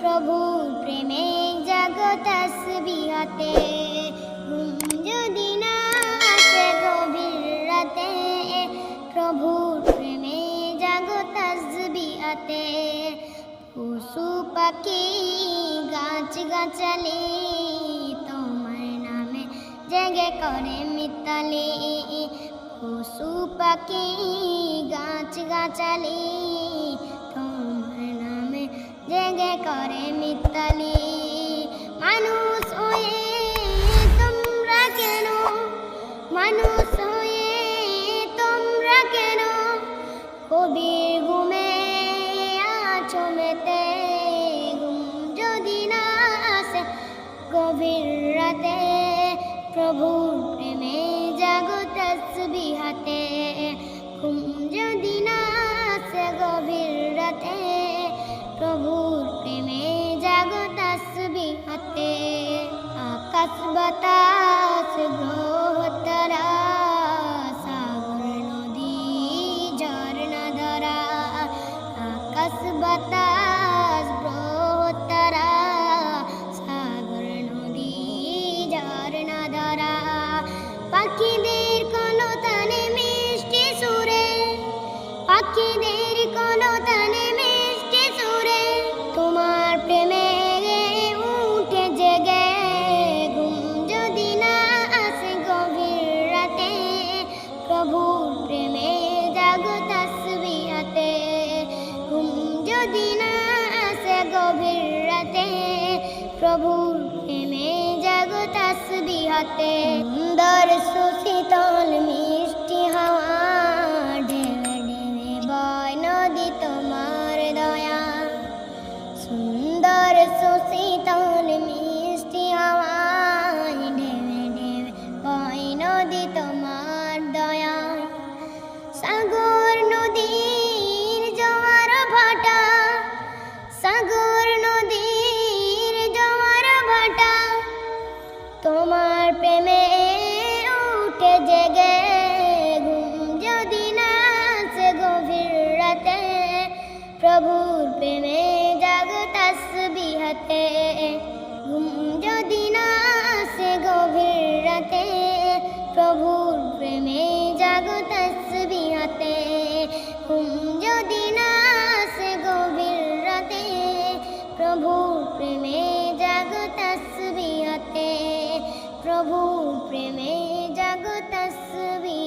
প্রভু প্রেমে জাগত বিহাতে ঘুম যদি না প্রভু প্রেমে জাগত বিহাতে পশু পাখি গাছ গাছালি তোমার নামে জেগে করে মিতালি। পশু পাখি গাছ গাছালি তোমার করে মিতালি। মানুষ হয়ে তোমরা কেন? মানুষ হয়ে তোমরা কেন? কবির ঘুমে আছো মেতে, ঘুম যদি না আসে রাতে প্রেমে জাগো তসবিহাতে। ঘুম যদি আকাশ বাতাস গ্রহ সাগর, নদী, ঝর্ণা ধরা। আকাশ, বাতাস গ্রহ তারা। সাগর, নদী, ঝর্ণা ধরা। পাখিদের কোনো তানে মিষ্টি সুরে। পাখিদের কোনো তানে মিষ্টি সুরে। তোমার প্রেমে যদি আছে গভীর রাতে। প্রভুর প্রেমে সুন্দর সুশীতল মিষ্টি হাওয়া। ঢেলে ঢেলে বয় নদী তোমার দয়া। সুন্দর সুশীতল প্রভুর প্রেমে জাগো তসবিহাতে। ঘুম যদি না আসে গভীর রাতে, প্রভুর প্রেমে জাগো তসবিহাতে। প্রভুর প্রেমে জাগো তসবিহাতে